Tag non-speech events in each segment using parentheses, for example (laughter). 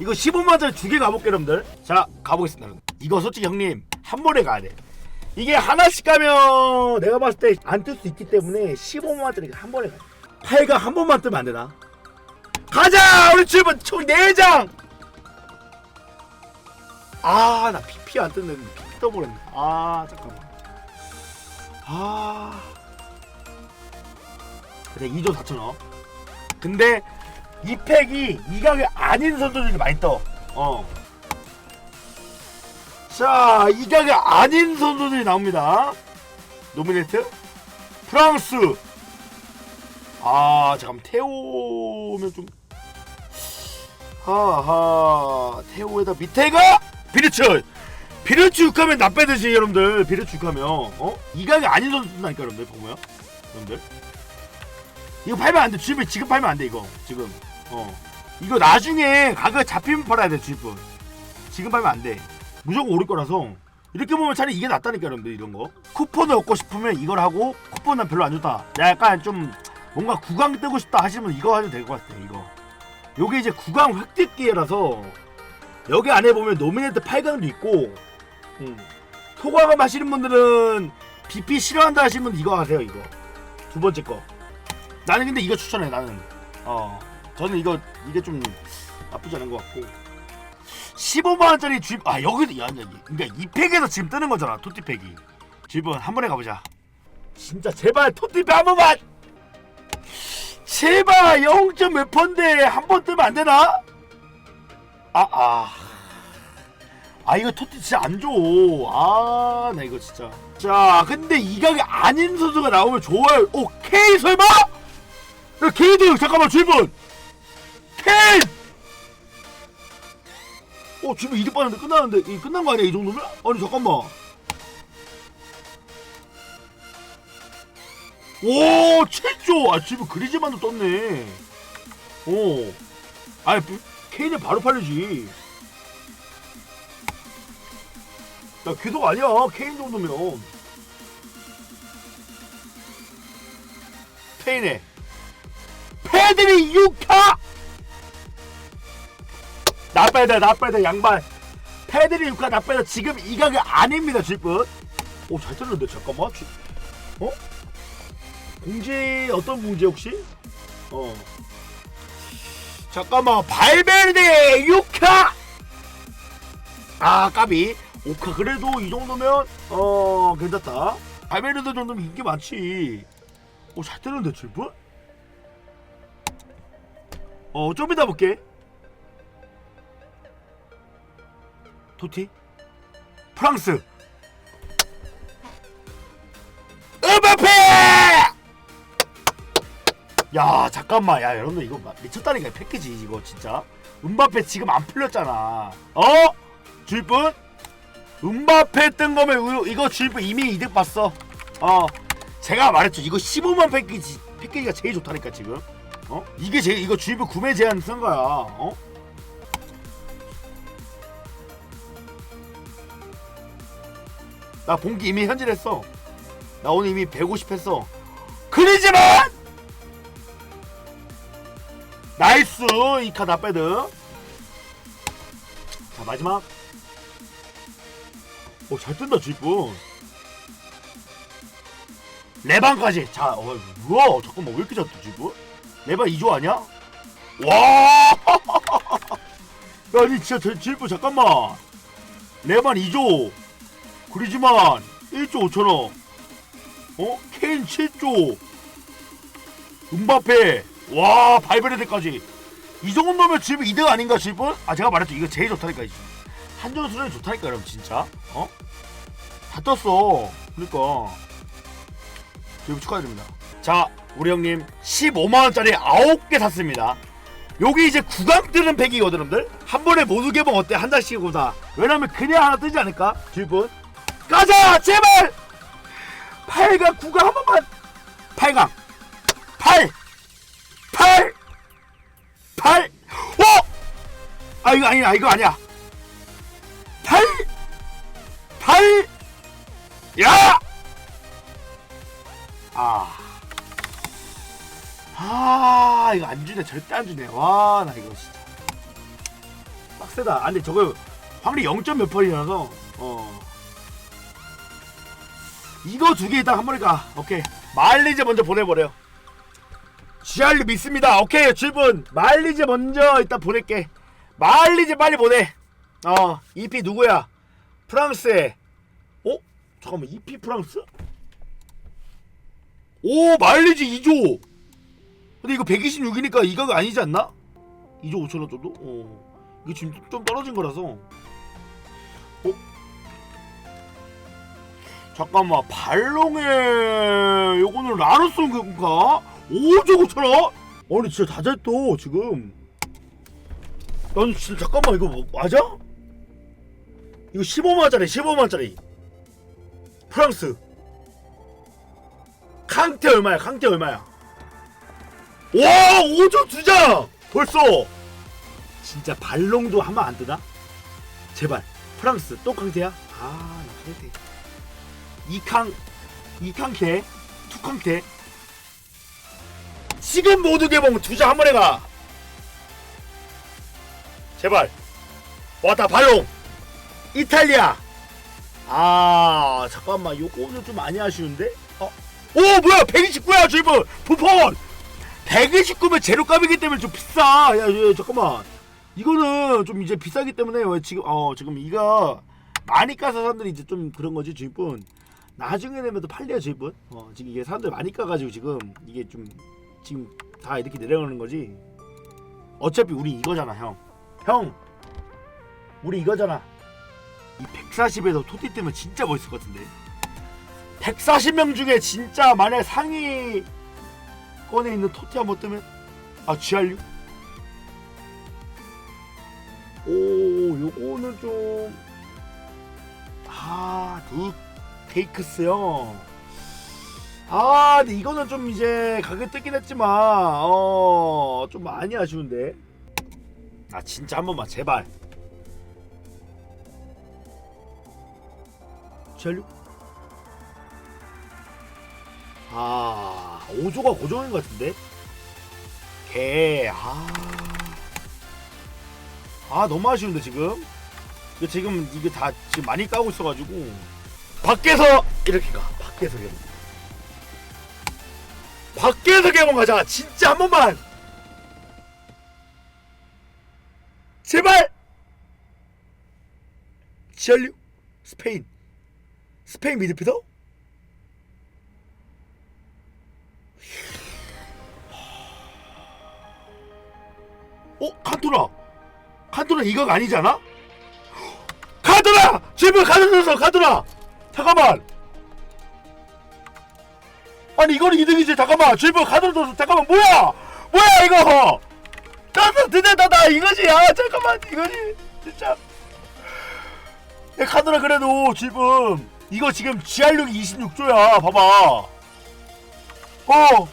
이거 15만원짜리 두 개 가볼게 여러분들. 자 가보겠습니다. 이거 솔직히 형님 한 번에 가야 돼. 이게 하나씩 가면 내가 봤을 때 안 뜰 수 있기 때문에 15만원짜리 한 번에 가야 돼. 8가 한 번만 뜨면 안 되나? 가자! 우리 집은 총 4장! 아 나 PP 안 떴는데 PP 떠버렸네. 아 잠깐만. 아. 그래 2조 4천원. 근데 이 팩이 이 가격 아닌 선수들이 많이 떠. 어. 자, 이 가격 아닌 선수들이 나옵니다. 노미네이트 프랑스. 아, 잠깐 태오면 좀 하하 태오에다 밑에가 비르츠. 비르츠 육하면 나 빼듯이 여러분들 비르츠 육하면 어? 이 가격 아닌 선수들이니까 여러분들 보면 여러분들 이거 팔면 안 돼. 주입 지금 팔면 안돼 이거. 지금. 어. 이거 나중에 가격 잡히면 팔아야 돼 주입은. 지금 팔면 안 돼. 무조건 오를 거라서. 이렇게 보면 차라리 이게 낫다니까 여러분들 이런 거. 쿠폰을 얻고 싶으면 이걸 하고 쿠폰은 별로 안 좋다. 약간 좀 뭔가 구강 뜨고 싶다 하시면 이거 하셔도 될 것 같아 이거. 요게 이제 구강 획득 기회라서 여기 안에 보면 노미네이트 8강도 있고 음. 소과감 하시는 분들은 BP 싫어한다 하시는 분 이거 하세요 이거 두 번째 거 나는 근데 이거 추천해 나는 어 저는 이거 이게 좀 나쁘지 않은 것 같고 15만 원짜리 주입 아 여기도 야, 야, 그러니까 이 팩에서 지금 뜨는 거잖아 토티 팩이 주입은 한 번에 가보자 진짜 제발 토티 팩 한 번만 제발 0. 몇 펀데 한 번 뜨면 안 되나 아아 아 이거 토티 진짜 안 줘. 아, 나 이거 진짜. 자, 근데 이 가게 아닌 선수가 나오면 좋아요. 오, K 설마? 야, K도 잠깐만 질문. K. 어, 지금 이득 받는데 끝나는데 이 끝난 거 아니야 이 정도면? 아니 잠깐만. 오, 7조. 아, 지금 그리즈만도 떴네. 오. 아니, K는 바로 팔리지. 야 귀속 아니야 케인 정도면 페인에 패들이 6카 나빠야 나빠야 돼 양반 패들이 6카 나빠야 지금 이 가격 아닙니다 질분 오잘 들렸는데 잠깐만. 지- 어? 공지 어떤 공지 혹시? 어. 잠깐만 발베르데 6카 아 까비. 오카 그래도 이 정도면 어 괜찮다. 발베르데 정도면 인기 많지. 오잘 뜨는데 질분? 어 좀 이따 볼게 토티? 프랑스. 음바페! 야 잠깐만. 야 여러분들 이거 마- 미쳤다니까 패키지 이거 진짜. 음바페 지금 안 풀렸잖아. 어? 주입분? 음바페 뜬 거면 이거- 주입분 이미 이득 봤어. 어. 제가 말했죠. 이거 15만 패키지 패키지가 제일 좋다니까 지금. 어? 이게 제일 이거 주입분 구매 제한 쓴 거야. 어? 나 본기 이미 현질했어. 나 오늘 이미 150 했어. 그리지만! 나이스! 이카 나빼드 자 마지막. 오잘 뜬다 주입분 레반까지. 자 어, 뭐야 잠깐만 왜 이렇게 잘 뜨지 이거 레반 2조 아니야? 와! (laughs) 야, 아니 진짜 제- 주입분 잠깐만. 레반 2조 그리지만 1조 5천원 어? 케인 7조. 음바페. 와 발베르데까지. 이 정도면 지금 이득 아닌가 지금? 아 제가 말했죠. 이거 제일 좋다니까 한전 수련이 좋다니까 여러분 진짜. 어? 다 떴어. 그러니까. 지금 축하드립니다. 자 우리 형님 15만원짜리 9개 샀습니다. 여기 이제 구강 뜨는 팩이거든 여러분들. 한 번에 모두 개봉 어때? 한 장씩보다 왜냐면 그냥 하나 뜨지 않을까? 주입분 가자 제발 8강 9강 한 번만 8강 8 8 8 어? 아 이거 아니야 이거 아니야 8 8 야! 아. 아, 이거 안 주네. 절대 안 주네. 와, 나 이거 진짜. 빡세다. 아, 근데 저거 확률이 0. 몇 펄이라서 어 이거 두 개 일단 한 번에 가. 오케이. 마일리지 먼저 보내버려. GRU 믿습니다. 오케이 질문. 마일리지 먼저 일단 보낼게. 마일리지 빨리 보내. 어 EP 누구야? 프랑스에. 어? 잠깐만 EP 프랑스? 오 마일리지 2조. 근데 이거 126이니까 이 가격 아니지 않나? 2조 5천원 정도? 어. 이게 지금 좀 떨어진 거라서. 어? 잠깐만 발롱에 요거는 라르손 그건가? 5조 5천원? 아니 진짜 다 잘또 지금. 난 진짜 잠깐만 이거 뭐, 맞아? 이거 15만원짜리 15만원짜리 프랑스 캉테 얼마야 캉테 얼마야 와 5조 두장 벌써 진짜 발롱도 한번안 뜨나? 제발 프랑스 또 캉테야? 아나 캉테 이캉 이캉테 투캉테 지금 모두 개봉 두장한 번에 가. 제발. 왔다 발롱. 이탈리아. 아 잠깐만. 요거는 좀 많이 아쉬운데? 어? 오 뭐야. 129야 주입은 부폰 129면 제로값이기 때문에 좀 비싸. 야, 야 잠깐만. 이거는 좀 이제 비싸기 때문에 왜 지금 어 지금 이거 많이 까서 사람들이 이제 좀 그런 거지 주입은 나중에 되면 또 팔려요 주입은 어 지금 이게 사람들 많이 까가지고 지금 이게 좀 지금 다 이렇게 내려가는 거지 어차피 우리 이거잖아 형 형, 우리 이거잖아. 이 140에서 토티 뜨면 진짜 멋있을 것 같은데. 140명 중에 진짜 만약 상위 권에 있는 토티 한번 뜨면 아 GR6? 오 요거는 좀 아, 두 테이크스요. 아, 근데 이거는 좀 이제 가격 뜨긴 했지만 어, 좀 많이 아쉬운데. 아 진짜 한 번만 제발. 전류 아 5조가 고정인 것 같은데? 개 아. 아 너무 아쉬운데 지금? 지금 이게 다 지금 많이 까고 있어가지고 밖에서 이렇게 가. 밖에서 개봉 밖에서 개봉 가자 진짜 한 번만. 제발. 지알류 스페인. 스페인 미드피더? 어 칸토나 칸토나 이거 아니잖아? 칸토나 제발 가져줘서 칸토나 잠깐만. 아니 이거는 이득이지. 잠깐만. 제발 가져줘서 잠깐만. 뭐야? 뭐야 이거? 나도 드대다다. 이거지. 아 잠깐만. 이거지. 진짜. 야 카드라 그래도 지금 이거 지금 GR6이 26조야. 봐봐. 어.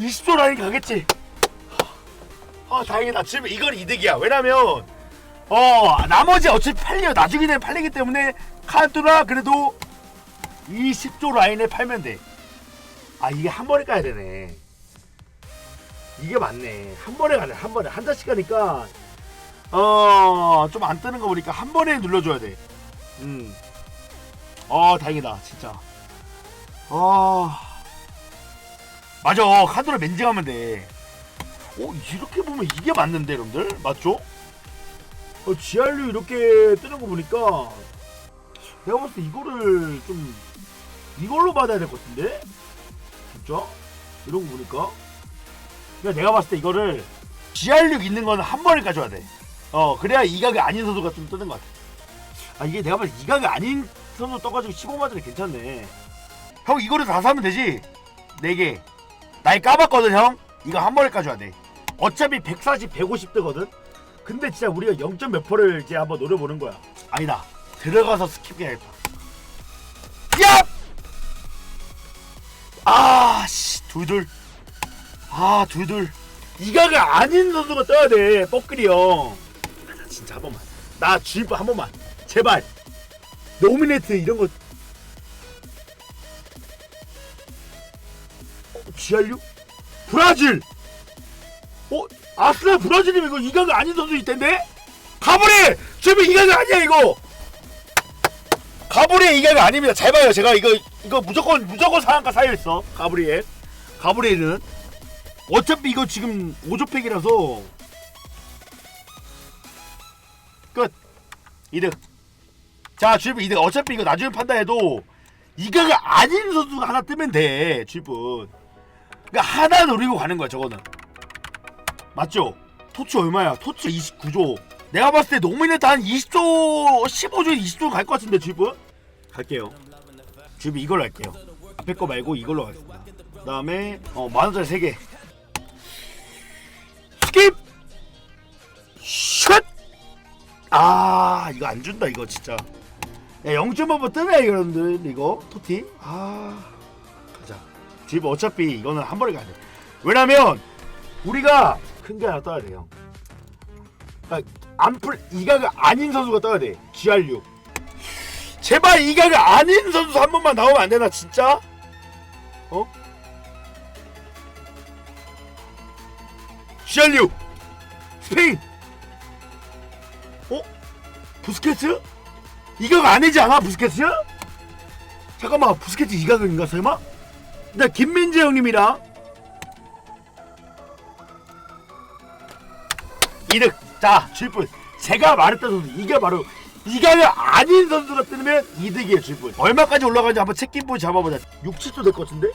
20조 라인 가겠지. 아 다행이다. 지금 이건 이득이야. 왜냐면 어 나머지 어차피 팔려. 나중에 팔리기 때문에 카드라 그래도 20조 라인에 팔면 돼 아 이게 한 번에 까야 되네 이게 맞네. 한 번에 가네. 한 번에 한 잔씩 가니까 어 좀 안 뜨는 거 보니까 한 번에 눌러줘야 돼. 음. 어 다행이다 진짜. 아 맞아 카드로 멘징하면 돼. 어 이렇게 보면 이게 맞는데 여러분들 맞죠? 어 GRU 이렇게 뜨는 거 보니까 내가 봤을 때 이거를 좀 이걸로 받아야 될 것 같은데 진짜 이런 거 보니까. 그러니까 내가 봤을 때 이거를 GR6 있는 거는 한 번에 가져야 돼. 어 그래야 이 가격 아닌 선수가 좀 뜨는 것 같아. 아 이게 내가 봤을 때이 가격 아닌 선수 떠가지고 15만 원짜리 괜찮네. 형 이거를 다 사면 되지? 4개. 나이 까봤거든 형. 이거 한 번에 가져야 돼. 어차피 140, 150 뜨거든. 근데 진짜 우리가 0. 몇 퍼를 이제 한번 노려보는 거야. 아니다. 들어가서 스킵 해야겠다. 야! 아 씨 둘둘. 아 둘둘. 이가가 아닌 선수가 떠야 돼 뻐끌이 형. 나 진짜 한 번만. 나 주입 한 번만. 제발. 노미네이트 이런 거. 어, GR6 브라질! 어 아스날 브라질이면 이거 이가가 아닌 선수 있텐데? 가브리 주비 이각이 아니야 이거 가브리의 이각이 아닙니다. 잘 봐요. 제가 이거 이거 무조건 무조건 상한가 사여 있어. 가브리엘. 가브리엘은 어차피 이거 지금 5조팩이라서 끝. 이득. 자 주입 이득. 어차피 이거 나중에 판단해도 이가가 아닌 선수가 하나 뜨면 돼 주입은. 그러니까 하나 노리고 가는 거야 저거는. 맞죠? 토치 얼마야? 토치 29조. 내가 봤을 때 노미네트 한 20조 15조 20조 갈 것 같은데 주입은 갈게요. 주입 이걸로 할게요. 앞에 거 말고 이걸로 가겠습니다. 그 다음에 어 만 원짜리 3개. 스킵! 슛! 아 이거 안 준다 이거 진짜. 야 0.5번 뜨네 여러분들 이거. 토티. 아 가자. 집 어차피 이거는 한 번에 가야 돼. 왜냐면 우리가 큰 게 하나 떠야 돼요 그러니까 안풀 이가가 아닌 선수가 떠야 돼. GR6 제발 이가가 아닌 선수 한 번만 나오면 안 되나 진짜 어? GR6 스페인 어? 부스케츠? 이가가 아니지 않아 부스케츠? 잠깐만 부스케츠 이가가인가 설마? 나 김민재 형님이랑 이득 자 질분 제가 말했던 선수 이게 바로 이가가 아닌 선수가 뜨면 이득이에요 질분 얼마까지 올라가는지 한번 체킹 보이 잡아보자 6, 7도 될 것 같은데?